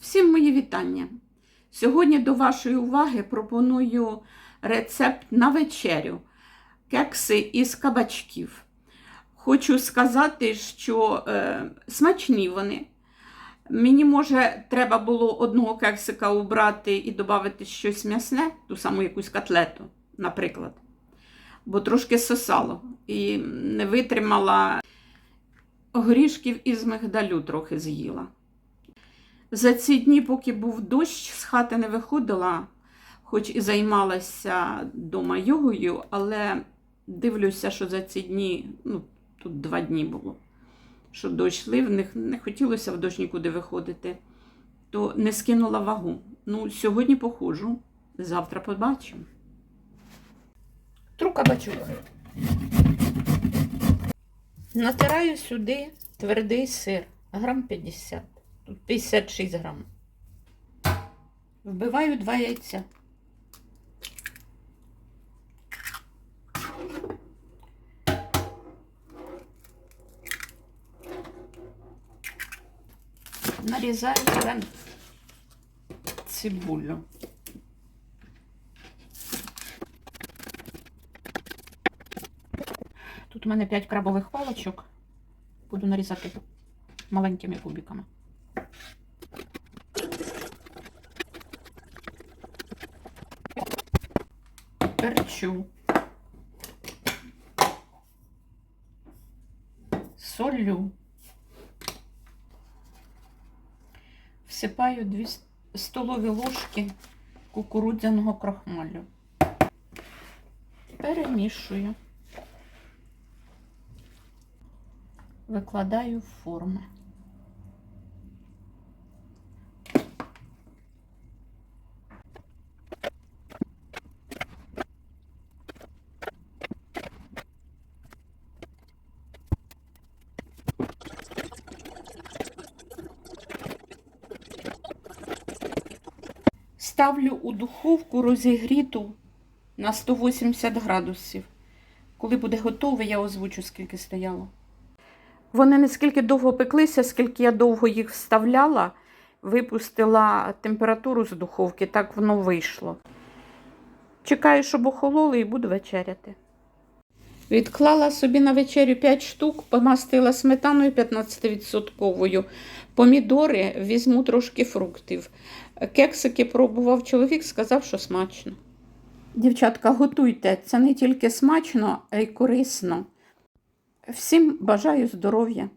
Всім мої вітання. Сьогодні до вашої уваги пропоную рецепт на вечерю кекси із кабачків. Хочу сказати, що е, смачні вони. Мені, може, треба було одного кексика убрати і додати щось м'ясне, ту саму якусь котлету, наприклад. Бо трошки сосало і не витримала горішків із мигдалю трохи з'їла. За ці дні, поки був дощ, з хати не виходила, хоч і займалася дома йогою, але дивлюся, що за ці дні, ну, тут два дні було, що дощ лив, не, не хотілося в дощ нікуди виходити, то не скинула вагу. Ну, сьогодні походжу, завтра побачимо. Тру кабачок. Натираю сюди твердий сир, грам 50. Тут 56 грам. Вбиваю два яйця. Нарізаю зелену цибулю. Тут у мене 5 крабових палочок. Буду нарізати маленькими кубиками. Перчу, солю, всипаю 2 столові ложки кукурудзяного крахмалю. Перемішую, викладаю в форми. Ставлю у духовку розігріту на 180 градусів. Коли буде готове, я озвучу, скільки стояло. Вони не скільки довго пеклися, скільки я довго їх вставляла, випустила температуру з духовки, так воно вийшло. Чекаю, щоб охололи і буду вечеряти. Відклала собі на вечерю 5 штук, помастила сметаною 15%. Помідори візьму трошки фруктів. Кексики пробував чоловік, сказав, що смачно. Дівчатка, готуйте, це не тільки смачно, а й корисно. Всім бажаю здоров'я.